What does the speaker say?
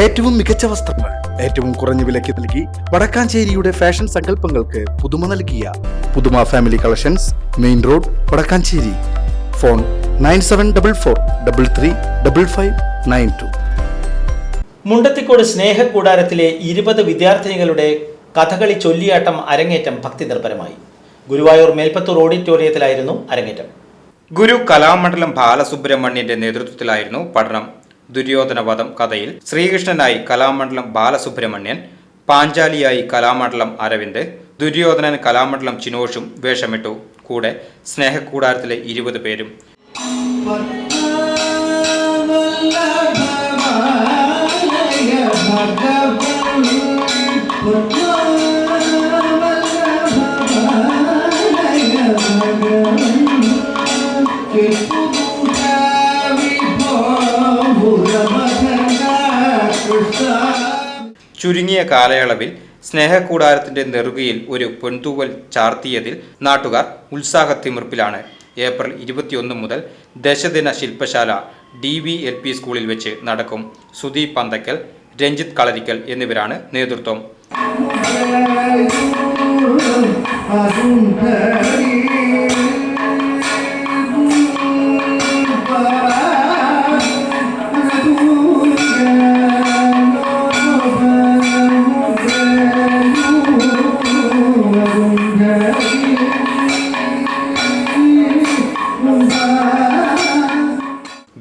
ഏറ്റവും മികച്ച വസ്ത്രങ്ങൾ ഏറ്റവും കുറഞ്ഞ വിലയ്ക്ക് നൽകി വടക്കാഞ്ചേരിയുടെ ഫാഷൻ സങ്കല്പങ്ങൾക്ക് പുതുമ നൽകിയ പുതുമ family collections main road Vadakkanchery. Phone nine seven double four double three double five nine two. Mundathikode സ്നേഹകൂടാരത്തിലെ ഇരുപത് വിദ്യാർത്ഥിനികളുടെ കഥകളി ചൊല്ലിയാട്ടം അരങ്ങേറ്റം ഭക്തി നിർഭരമായി ഗുരുവായൂർ മേൽപ്പത്തൂർ ഓഡിറ്റോറിയത്തിലായിരുന്നു അരങ്ങേറ്റം. ഗുരു കലാമണ്ഡലം ബാലസുബ്രഹ്മണ്യന്റെ നേതൃത്വത്തിലായിരുന്നു പഠനം. ദുര്യോധനവധം കഥയിൽ ശ്രീകൃഷ്ണനായി കലാമണ്ഡലം ബാലസുബ്രഹ്മണ്യൻ പാഞ്ചാലിയായി കലാമണ്ഡലം അരവിന്ദ് ദുര്യോധനൻ കലാമണ്ഡലം ചിനോഷും വേഷമിട്ടു. കൂടെ സ്നേഹക്കൂടാരത്തിലെ ഇരുപത് പേരും. ചുരുങ്ങിയ കാലയളവിൽ സ്നേഹക്കൂടാരത്തിന്റെ നെറുകയിൽ ഒരു പൊൻതൂവൽ ചാർത്തിയതിൽ നാട്ടുകാർ ഉത്സാഹത്തിമിർപ്പിലാണ്. ഏപ്രിൽ ഇരുപത്തിയൊന്ന് മുതൽ ദശദിന ശില്പശാല ഡി വി എൽ പി സ്കൂളിൽ വെച്ച് നടക്കും. സുദീപ് പന്തക്കൽ രഞ്ജിത് കളരിക്കൽ എന്നിവരാണ് നേതൃത്വം.